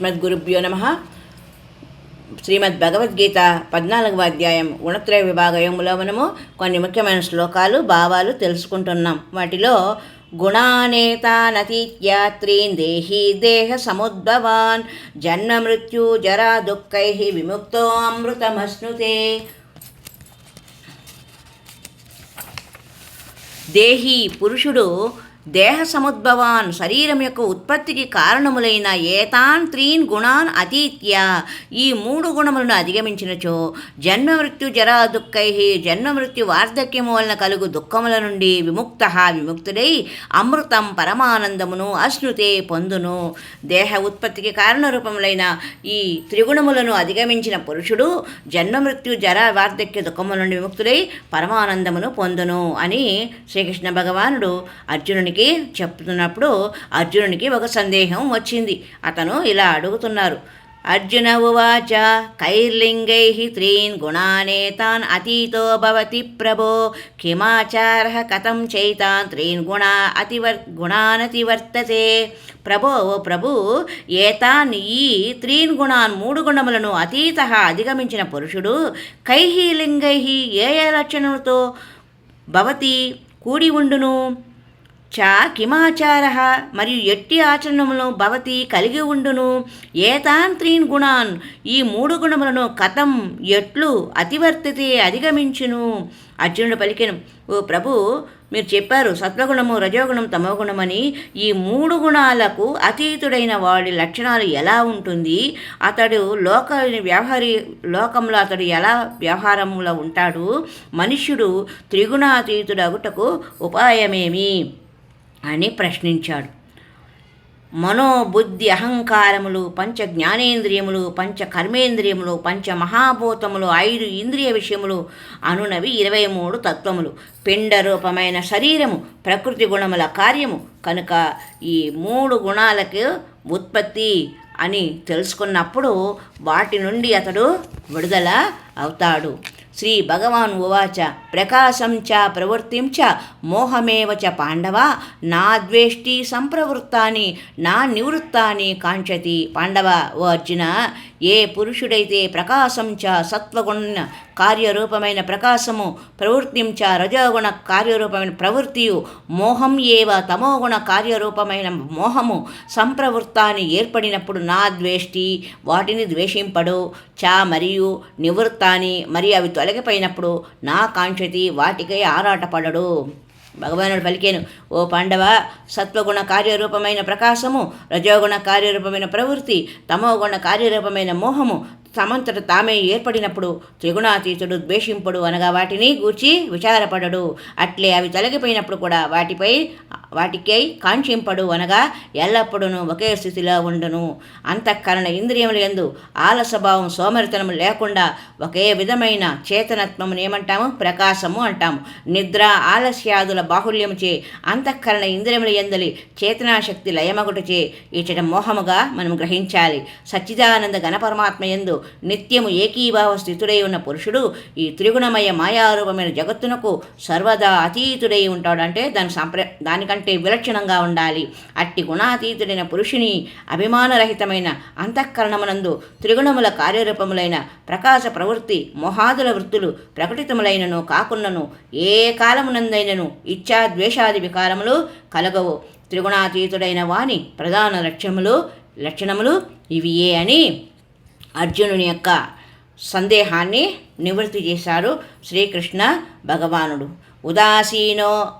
శ్రీమద్గురుభ్యో నమ. శ్రీమద్ భగవద్గీత పద్నాలుగవ అధ్యాయం గుణత్రయ విభాగయములో మనము కొన్ని ముఖ్యమైన శ్లోకాలు భావాలు తెలుసుకుంటున్నాం. వాటిలో గుణానేతానతీత్యాత్రీన్ దేహీ దేహ సముద్భవాన్ జన్మ మృత్యు జరా దుఃఖై విముక్తో అమృతమశ్నుతే. దేహి పురుషుడు దేహ సముద్భవాన్ శరీరం యొక్క ఉత్పత్తికి కారణములైన ఏతాన్ త్రీన్ గుణాన్ అతీత్య. ఈ మూడు గుణములను అధిగమించినచో జన్మ మృత్యు జరా దుఃఖై జన్మ మృత్యు వార్ధక్యము వలన కలుగు దుఃఖముల నుండి విముక్త విముక్తుడై అమృతం పరమానందమును అశ్నుతే పొందును. దేహ ఉత్పత్తికి కారణరూపములైన ఈ త్రిగుణములను అధిగమించిన పురుషుడు జన్మ మృత్యు జర వార్ధక్య దుఃఖముల నుండి విముక్తుడై పరమానందమును పొందును అని శ్రీకృష్ణ భగవానుడు అర్జునునికి చెప్తున్నప్పుడు అర్జునునికి ఒక సందేహం వచ్చింది. అతను ఇలా అడుగుతున్నారు. అర్జున ఉవాచ కైర్లింగై త్రీన్ గుణానేతాన్ అతీతో భవతి ప్రభో కిమాచార కథం చైతాన్ త్రీన్ గుణా అతివర్ గుణానతివర్తతే. ప్రభో ఓ ప్రభు ఏతాన్ ఈ త్రీన్ గుణాన్ మూడు గుణములను అతీత అధిగమించిన పురుషుడు కైహి లింగై ఏ ఏ లక్షణములతో భవతి కూడి ఉండును? చా కిమాచార. మరియు ఎట్టి ఆచరణములను భవతి కలిగి ఉండును. ఏతాంత్రీన్ గుణాన్. ఈ మూడు గుణములను కథం ఎట్లు అతివర్తితే అధిగమించును. అర్జునుడు పలికెను ఓ ప్రభు మీరు చెప్పారు సత్వగుణము రజోగుణం తమోగుణమని. ఈ మూడు గుణాలకు అతీతుడైన వాడి లక్షణాలు ఎలా ఉంటుంది? అతడు లోక వ్యవహారి లోకంలో అతడు ఎలా వ్యవహారంలో ఉంటాడు? మనుష్యుడు త్రిగుణాతీతుడగుటకు ఉపాయమేమి? అని ప్రశ్నించాడు. మనోబుద్ధి అహంకారములు పంచ జ్ఞానేంద్రియములు పంచ కర్మేంద్రియములు పంచ మహాభూతములు ఐదు ఇంద్రియ విషయములు అనునవి ఇరవై మూడు తత్వములు. పిండ రూపమైన శరీరము ప్రకృతి గుణముల కార్యము కనుక ఈ మూడు గుణాలకు ఉత్పత్తి అని తెలుసుకున్నప్పుడు వాటి నుండి అతడు విడుదల అవుతాడు. శ్రీ భగవాన్ ఉవాచ ప్రకాశం చ ప్రవృత్తిం చ మోహమేవ చ పాండవ నా ద్వేష్టి సంప్రవృత్తాని నా నివృత్తాని కాంక్షతి పాండవ ఓ అర్జున ఏ పురుషుడైతే ప్రకాశం చ సత్వగుణ కార్యరూపమైన ప్రకాశము ప్రవృత్తిం చ రజోగుణ కార్యరూపమైన ప్రవృత్తియు మోహం ఏవ తమోగుణ కార్యరూపమైన మోహము సంప్రవృత్తాన్ని ఏర్పడినప్పుడు నా ద్వేష్టి వాటిని ద్వేషింపడు చ మరియు నివృత్తాని మరి అవి తొలగిపోయినప్పుడు నా కాంక్షతి వాటికై ఆరాటపడడు. భగవానుడు పలికేను ఓ పాండవ సత్వగుణ కార్యరూపమైన ప్రకాశము రజోగుణ కార్యరూపమైన ప్రవృత్తి తమోగుణ కార్యరూపమైన మోహము సమంతుడు తామే ఏర్పడినప్పుడు త్రిగుణాతీతుడు ద్వేషింపడు అనగా వాటిని గూర్చి విచారపడడు. అట్లే అవి తొలగిపోయినప్పుడు కూడా వాటిపై వాటికై కాంక్షింపడు అనగా ఎల్లప్పుడూ ఒకే స్థితిలో ఉండును. అంతఃకరణ ఇంద్రియములు ఎందు ఆలసభావం సోమరితనము లేకుండా ఒకే విధమైన చేతనత్వమును ఏమంటాము? ప్రకాశము అంటాము. నిద్ర ఆలస్యాదుల బాహుల్యముచే అంతఃకరణ ఇంద్రియముల ఎందలి చేతనాశక్తి లయమగుటచే ఇచ్చట మోహముగా మనం గ్రహించాలి. సచ్చిదానంద గణపరమాత్మ ఎందు నిత్యము ఏకీభావ స్థితుడై ఉన్న పురుషుడు ఈ త్రిగుణమయ మాయారూపమైన జగత్తునకు సర్వదా అతీతుడై ఉంటాడు. అంటే దాని సంప్ర దానికంటే విలక్షణంగా ఉండాలి. అట్టి గుణాతీతుడైన పురుషుని అభిమానరహితమైన అంతఃకరణమునందు త్రిగుణముల కార్యరూపములైన ప్రకాశ ప్రవృత్తి మొహాదుల వృత్తులు ప్రకటితములైనను కాకున్నను ఏ కాలమునందైనను ఇచ్చా ద్వేషాది వికారములు కలగవు. త్రిగుణాతీతుడైన వాని ప్రధాన లక్ష్యములు లక్షణములు ఇవియే అని అర్జునుని యొక్క సందేహాన్ని నివృత్తి చేశారు శ్రీకృష్ణ భగవానుడు. ఉదాసీనో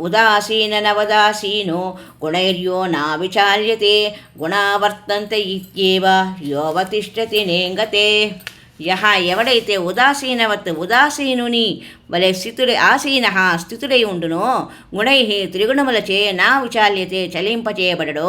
ఉదాసీననవదాసీనో గుణైర్యో నా విచాల్యతే గుణావర్తంత ఇత్యేవ యోవతిష్టతి నేంగతే. యహ ఎవడైతే ఉదాసీనవత్ ఉదాసీనుని వలె స్థితుడి ఆసీన స్థితుడై ఉండునో గుణై త్రిగుణములచే నా విచాల్యతే చలింపచేయబడడో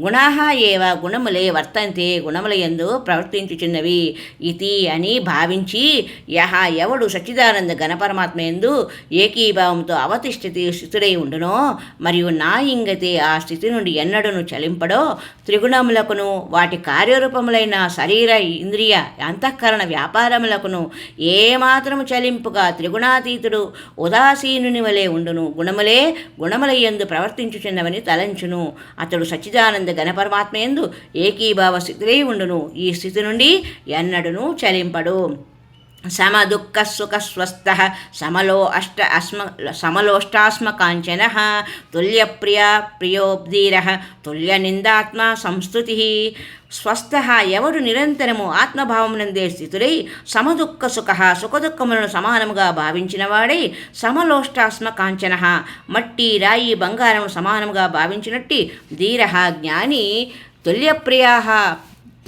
గుణా ఏవ గుణములే వర్తంతే గుణముల ఎందు ప్రవర్తించుచున్నవి ఇతి అని భావించి యహ ఎవడు సచ్చిదానంద గణపరమాత్మ ఎందు ఏకీభావంతో అవతిష్ఠితి స్థితుడై ఉండునో మరియు నా ఇంగతే ఆ స్థితి నుండి ఎన్నడను చలింపడో త్రిగుణములకును వాటి కార్యరూపములైన శరీర ఇంద్రియ అంతఃకరణ వ్యాపారములకును ఏమాత్రము చలింపుగా త్రిగుణాతీతుడు ఉదాసీనుని వలె ఉండును. గుణములే గుణములయ్యందు ప్రవర్తించుచున్నవని తలంచును. అతడు సచ్చిదానంద గణపరమాత్మ యందు ఏకీభావ స్థితిలో ఉండును. ఈ స్థితి నుండి ఎన్నడును చలింపడు. సమ దుఃఖ సుఖ స్వస్థ సమలో అష్ట అస్మ సమలోష్టాస్మ కాంచన తుల్యప్రియ ప్రియోబ్ధీర తుల్య నిందాత్మ సంస్థుతి స్వస్థ ఎవడు నిరంతరము ఆత్మభావమునందే స్థితులై సమదుఃఖ సుఖ సుఖదుఖములను సమానముగా భావించినవాడై సమలోష్టాస్మ కాంచన మట్టి రాయి బంగారము సమానముగా భావించినట్టి ధీర జ్ఞాని తుల్యప్రియా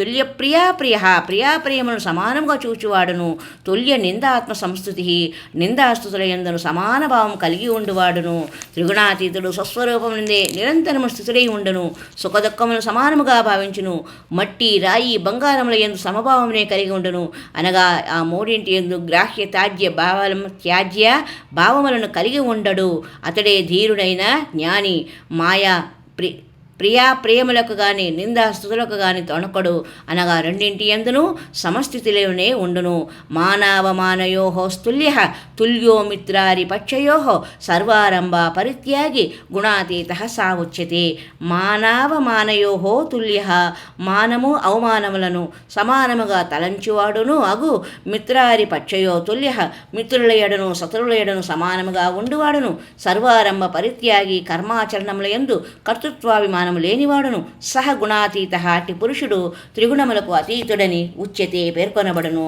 తుల్య ప్రియాప్రియ ప్రియాప్రియములను సమానముగా చూచువాడును. తుల్య నిందాత్మ సంస్థుతి నిందాస్తుతుల ఎందను సమాన భావం కలిగి ఉండువాడును. త్రిగుణాతీతుడు స్వస్వరూపం నుండే నిరంతరము స్థితుడై ఉండును. సుఖదుఖములను సమానముగా భావించును. మట్టి రాయి బంగారముల ఎందు సమభావమునే కలిగి ఉండును. అనగా ఆ మూడింటి ఎందు గ్రాహ్య తాజ్య భావాల త్యాజ్య భావములను కలిగి ఉండడు. అతడే ధీరుడైన జ్ఞాని మాయా ప్రి ప్రియా ప్రేములకు గాని నిందాస్తుతులకు గాని తొణకడు అనగా రెండింటి ఎందును సమస్థితిలోనే ఉండును మానవమానయో స్తుల్య తుల్యో మిత్రారి పక్షయో సర్వారంభ పరిత్యాగి గుణాతీత సావుచ్యతే మానవమానయో తుల్య మానము అవమానములను సమానముగా తలంచువాడును అగు మిత్రారి పక్షయో తుల్య మిత్రుల ఎడను సతురుల ఎడను సమానముగా ఉండువాడును సర్వారంభ పరిత్యాగి కర్మాచరణముల ఎందు కర్తృత్వాభిమానం జ్ఞానము లేనివాడును సహగుణాతీత అట్టి పురుషుడు త్రిగుణములకు అతీతుడని ఉచ్యతే పేర్కొనబడును.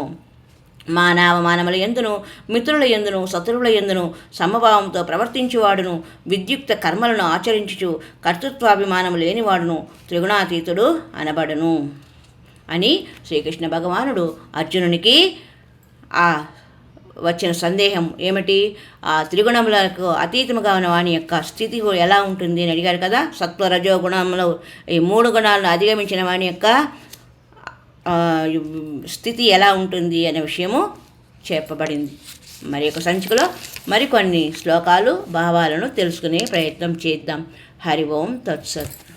మానవమానముల ఎందును మిత్రుల ఎందును శత్రువుల ఎందును సమభావంతో ప్రవర్తించువాడును విద్యుక్త కర్మలను ఆచరించుచు కర్తృత్వాభిమానము లేనివాడును త్రిగుణాతీతుడు అనబడును. అని శ్రీకృష్ణ భగవానుడు అర్జునునికి ఆ వచ్చిన సందేహం ఏమిటి? ఆ త్రిగుణములకు అతీతముగా ఉన్న వాని యొక్క స్థితి ఎలా ఉంటుంది అని అడిగారు కదా? సత్వ రజో గుణములు ఈ మూడు గుణాలను అధిగమించిన వాని యొక్క స్థితి ఎలా ఉంటుంది అనే విషయము చెప్పబడింది. మరి యొక్క సంచికలో మరికొన్ని శ్లోకాలు భావాలను తెలుసుకునే ప్రయత్నం చేద్దాం. హరి ఓం తత్సత్.